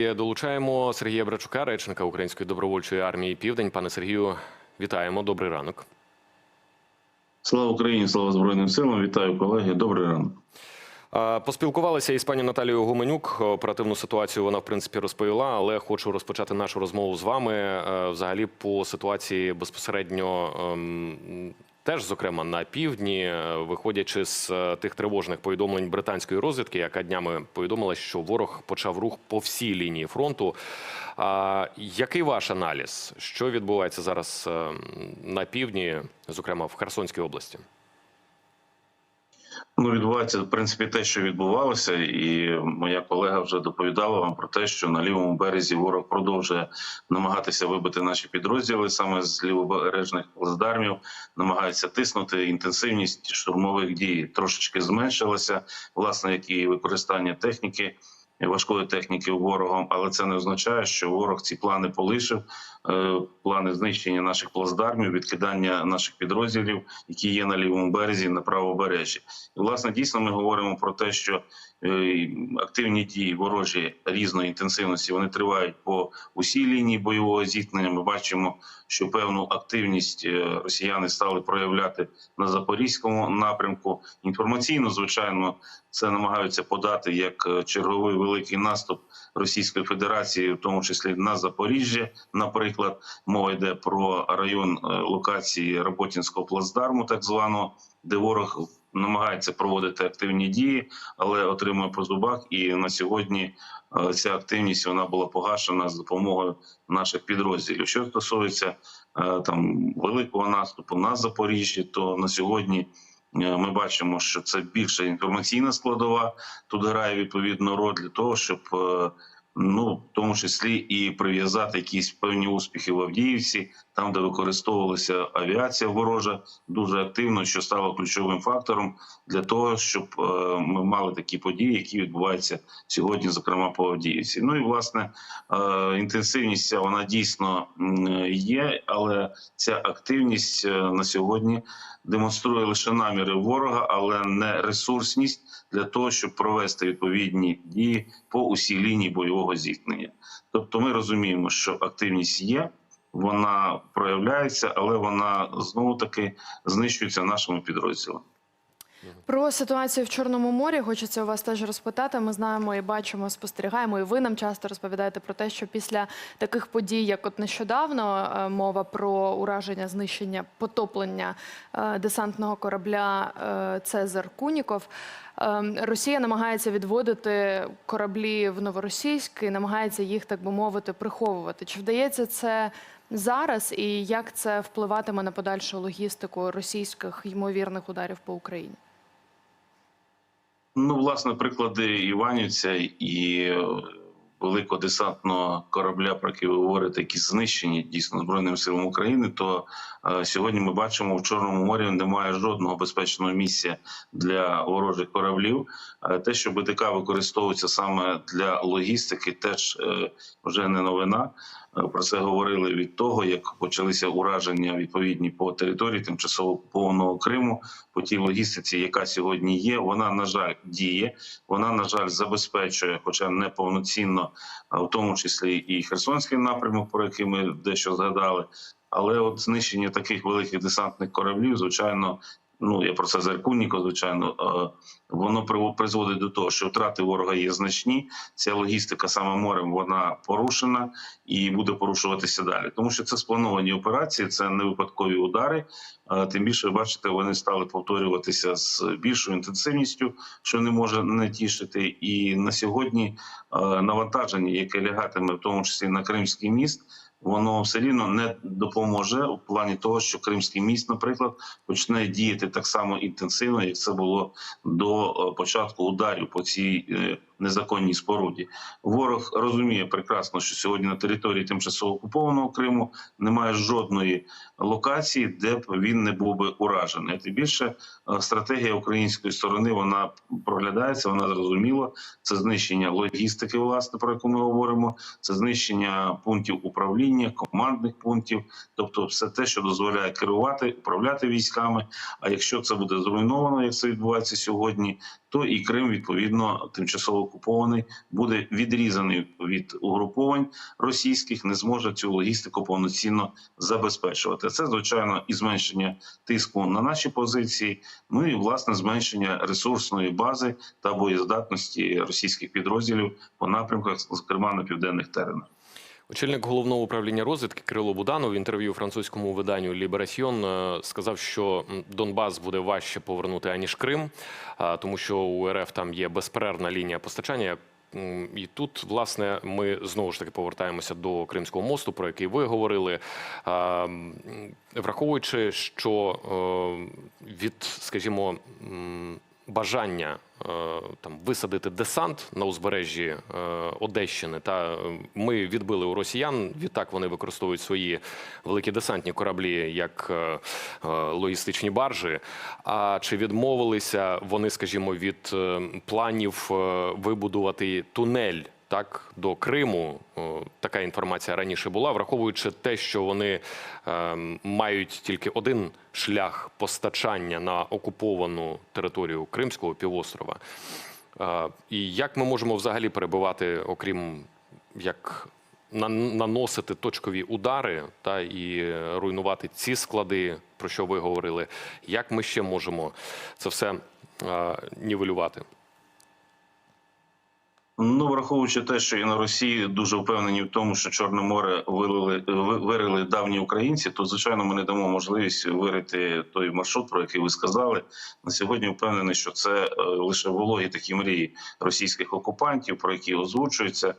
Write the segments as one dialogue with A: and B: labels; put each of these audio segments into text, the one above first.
A: Долучаємо Сергія Брачука, речника Української добровольчої армії Південь. Пане Сергію, вітаємо. Добрий ранок.
B: Слава Україні, слава Збройним силам. Вітаю колеги. Добрий ранок.
A: Поспілкувалися із пані Наталією Гуменюк. Оперативну ситуацію вона в принципі розповіла, але хочу розпочати нашу розмову з вами е, взагалі по ситуації безпосередньо. ем, Теж, зокрема, на півдні, е, виходячи з е, тих тривожних повідомлень британської розвідки, яка днями повідомила, що ворог почав рух по всій лінії фронту. А який ваш аналіз? Що відбувається зараз е, на півдні, зокрема в Херсонській області?
B: Ну, відбувається в принципі те, що відбувалося, і моя колега вже доповідала вам про те, що на лівому березі ворог продовжує намагатися вибити наші підрозділи саме з лівобережних плацдармів, намагається тиснути. Інтенсивність штурмових дій трошечки зменшилася, власне, як і використання техніки. Важкої техніки ворогом, але це не означає, що ворог ці плани полишив. Е, плани знищення наших плацдармів, відкидання наших підрозділів, які є на лівому березі, на правобережжі. І власне дійсно ми говоримо про те, що е, активні дії ворожі різної інтенсивності вони тривають по усій лінії бойового зіткнення. Ми бачимо, що певну активність е, росіяни стали проявляти на запорізькому напрямку. Інформаційно, звичайно, це намагаються подати як е, черговий великий наступ Російської Федерації, в тому числі на Запоріжжя. Наприклад, мова йде про район е, локації Роботінського плацдарму, так званого, де ворог намагається проводити активні дії, але отримує по зубах. І на сьогодні е, ця активність вона була погашена з допомогою наших підрозділів. Що стосується там великого наступу на Запоріжжі, то на сьогодні. Е, Ми бачимо, що це більша інформаційна складова. Тут грає відповідно роль для того, щоб е, ну в тому числі і прив'язати якісь певні успіхи в Авдіївці, там де використовувалася авіація ворожа дуже активно, що стало ключовим фактором для того, щоб е, ми мали такі події, які відбуваються сьогодні, зокрема по Авдіївці. Ну і власне е, інтенсивність вона дійсно є, але ця активність е, на сьогодні демонструє лише наміри ворога, але не ресурсність для того, щоб провести відповідні дії по усій лінії бойового зіткнення. Тобто, ми розуміємо, що активність є, вона проявляється, але вона знову таки знищується нашими підрозділами.
C: Про ситуацію в Чорному морі хочеться у вас теж розпитати. Ми знаємо і бачимо, спостерігаємо, і ви нам часто розповідаєте про те, що після таких подій, як от нещодавно, е, мова про ураження, знищення, потоплення е, десантного корабля е, Цезар Куніков. Е, Росія намагається відводити кораблі в Новоросійськ і намагається їх, так би мовити, приховувати. Чи вдається це зараз, і як це впливатиме на подальшу логістику російських ймовірних ударів по Україні?
B: Ну, власне, приклади Іванівця і великого десантного корабля, про який ви говорите, які знищені дійсно збройним силам України. То е, сьогодні ми бачимо в Чорному морі немає жодного безпечного місця для ворожих кораблів. Е, те, що БТК використовується саме для логістики, теж е, вже не новина. Е, Про це говорили від того, як почалися ураження відповідні по території тимчасово окупованого Криму, по тій логістиці, яка сьогодні є. Вона на жаль діє. Вона на жаль забезпечує, хоча не повноцінно, в тому числі і Херсонський напрямок, про який ми дещо згадали. Але от знищення таких великих десантних кораблів, звичайно. Ну, я про це Зеркунніко, звичайно, е, воно призводить до того, що втрати ворога є значні. Ця логістика саме морем вона порушена і буде порушуватися далі. Тому що це сплановані операції, це не випадкові удари. Е, Тим більше, бачите, вони стали повторюватися з більшою інтенсивністю, що не може не тішити. І на сьогодні е, навантаження, яке лягатиме в тому числі на Кримський міст. Воно все рівно не допоможе у плані того, що Кримський міст, наприклад, почне діяти так само інтенсивно, як це було до е, початку ударів по цій е, незаконній споруді. Ворог розуміє прекрасно, що сьогодні на території тимчасово окупованого Криму немає жодної локації, де б він не був би уражений. Тим більше е, стратегія української сторони вона проглядається, вона зрозуміла. Це знищення логістики, власне, про яку ми говоримо, це знищення пунктів управління, командних пунктів, тобто все те, що дозволяє керувати, управляти військами. А якщо це буде зруйновано, як це відбувається сьогодні, то і Крим відповідно тимчасово окупований буде відрізаний від угруповань російських, не зможе цю логістику повноцінно забезпечувати. Це звичайно і зменшення тиску на наші позиції. Ну і власне зменшення ресурсної бази та боєздатності російських підрозділів по напрямках, зокрема на південних теренах.
A: Очільник головного управління розвідки Кирило Буданов в інтерв'ю французькому виданню Ліберасьйон е, сказав, що Донбас буде важче повернути аніж Крим, тому що у РФ там є безперервна лінія постачання. І тут, власне, ми знову ж таки повертаємося до Кримського мосту, про який ви говорили. Враховуючи, що е, від, скажімо, бажання е, там висадити десант на узбережжі е, Одещини, та е, ми відбили у росіян. Відтак вони використовують свої великі десантні кораблі як логістичні баржі. А чи відмовилися вони, скажімо, від планів вибудувати тунель? Так, до Криму така інформація раніше була, враховуючи те, що вони е, мають тільки один шлях постачання на окуповану територію Кримського півострова. Е, і як ми можемо взагалі перебувати, окрім як на- наносити точкові удари та і руйнувати ці склади, про що ви говорили, як ми ще можемо це все е, нівелювати?
B: Ну, враховуючи те, що і на Росії дуже впевнені в тому, що Чорне море вилили вирили давні українці, то звичайно ми не дамо можливість вирити той маршрут, про який ви сказали. На сьогодні впевнений, що це е, лише вологі такі мрії російських окупантів, про які озвучуються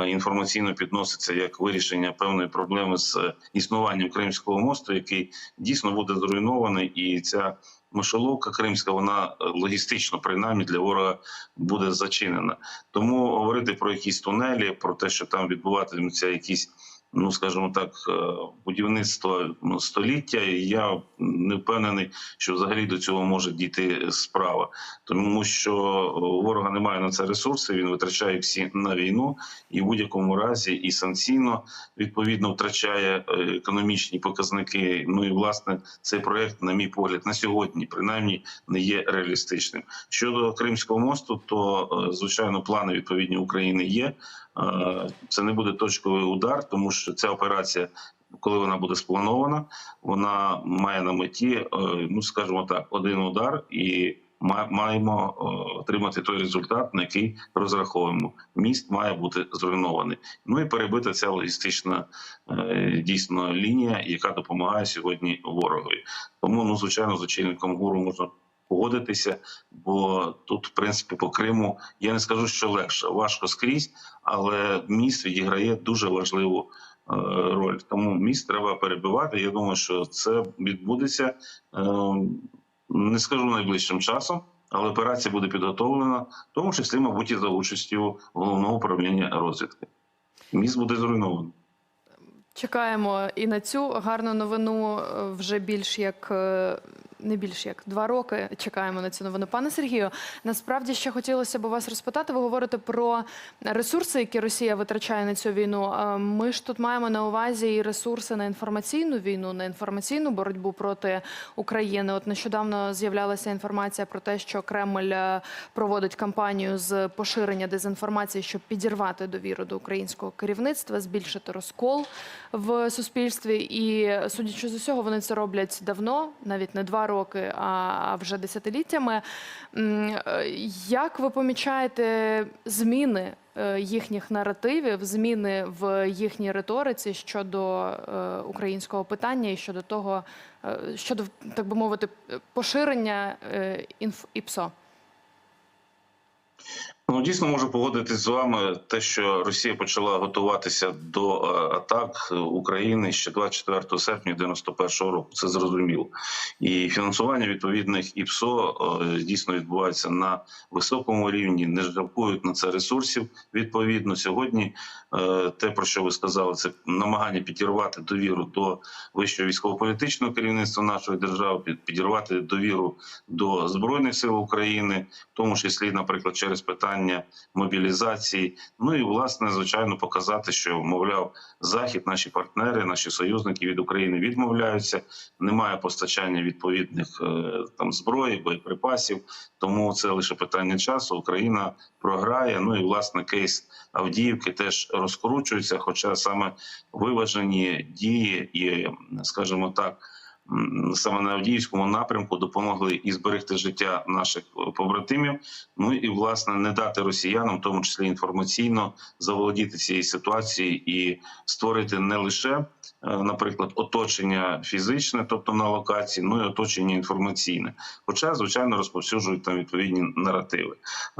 B: е, інформаційно підноситься як вирішення певної проблеми з е, існуванням Кримського мосту, який дійсно буде зруйнований, і ця мишоловка кримська, вона е, логістично принаймні для ворога буде зачинена. Тому говорити про якісь тунелі, про те, що там відбуватимуться якісь, ну скажімо так, е, будівництво ну, століття. Я не впевнений, що взагалі до цього може дійти справа, тому що ворога немає на це ресурси. Він витрачає всі на війну, і в будь-якому разі і санкційно відповідно втрачає е, економічні показники. Ну і власне цей проект, на мій погляд, на сьогодні принаймні не є реалістичним. Щодо Кримського мосту, то е, звичайно плани відповідні України є. Е, Це не буде точковий удар, тому що ця операція, коли вона буде спланована, вона має на меті, е, ну скажімо так, один удар і. ма- Маємо е, отримати той результат, на який розраховуємо. Міст має бути зруйнований. Ну і перебита ця логістична е, дійсно лінія, яка допомагає сьогодні ворогові. Тому, ну звичайно, з очільником гуру можна погодитися, бо тут, в принципі, по Криму я не скажу, що легше, важко скрізь, але міст відіграє дуже важливу роль. Тому міст треба перебивати. Я думаю, що це відбудеться. е, Не скажу найближчим часом. Але операція буде підготовлена, в тому числі, мабуть, і за участю головного управління розвідки. Міст буде зруйновано.
C: Чекаємо і на цю гарну новину е, вже більш як. Не більш як два роки чекаємо на цю новину. Пане Сергію, насправді ще хотілося б вас розпитати. Ви говорите про ресурси, які Росія витрачає на цю війну. Ми ж тут маємо на увазі і ресурси на інформаційну війну, на інформаційну боротьбу проти України. От нещодавно з'являлася інформація про те, що Кремль е, проводить кампанію з поширення дезінформації, щоб підірвати довіру до українського керівництва, збільшити розкол в суспільстві. І судячи з усього, вони це роблять давно, навіть не два роки, а вже десятиліттями. Е, Як ви помічаєте зміни? е, Їхніх наративів, зміни в їхній риториці щодо е, українського питання і щодо того, щодо так би мовити, поширення інф ІПСО.
B: Ну, дійсно можу погодитись з вами. Те, що Росія почала готуватися до е, атак України ще 24 серпня 91 року, це зрозуміло. І фінансування відповідних ІПСО е, дійсно відбувається на високому рівні, не жалкують на це ресурсів. Відповідно, сьогодні е, те, про що ви сказали, це намагання підірвати довіру до вищого військово-політичного керівництва нашої держави, підірвати довіру до збройних сил України, в тому числі, наприклад, через питання питання мобілізації. Ну і власне, звичайно, показати, що мовляв, захід, наші партнери, наші союзники від України відмовляються. Немає постачання відповідних е, там зброї, боєприпасів. Тому це лише питання часу. Україна програє. Ну і власне кейс Авдіївки теж розкручується. Хоча саме виважені дії і, скажімо так. Саме на Авдіївському напрямку допомогли і зберегти життя наших е, побратимів. Ну і власне не дати росіянам, в тому числі інформаційно, заволодіти цією ситуацією і створити не лише, наприклад, оточення фізичне, тобто на локації, ну і оточення інформаційне. Хоча, звичайно, розповсюджують там відповідні наративи.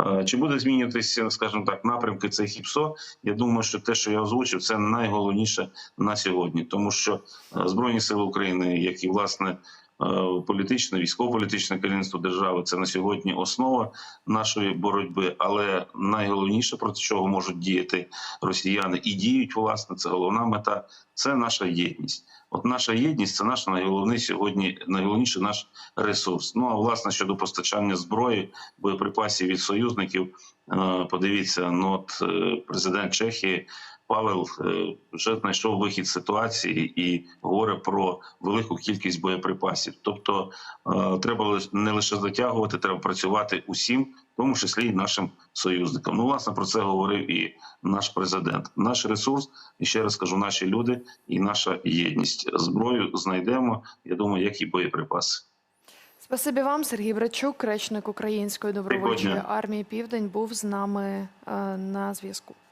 B: Е, Чи буде змінюватися, скажімо так, напрямки цих ІПСО? Я думаю, що те, що я озвучив, це найголовніше на сьогодні, тому що е, збройні сили України, як і власне. Е, Політичне, військово-політичне керівництво держави це на сьогодні основа нашої боротьби. Але найголовніше проти чого можуть діяти росіяни і діють власне. Це головна мета. Це наша єдність. От наша єдність це наш найголовний сьогодні, найголовніший наш ресурс. Ну а власне щодо постачання зброї, боєприпасів від союзників. е, Подивіться, ну от е, президент Чехії Павел е, вже знайшов вихід з ситуації і говорить про велику кількість боєприпасів. Тобто е, треба не лише затягувати, треба працювати усім, в тому числі і нашим союзникам. Ну, власне, про це говорив і наш президент. Наш ресурс, і ще раз кажу, наші люди і наша єдність. Зброю знайдемо. Я думаю, як і боєприпаси.
C: Спасибі вам, Сергій Брачук, речник Української добровольчої армії Південь, був з нами е, на зв'язку.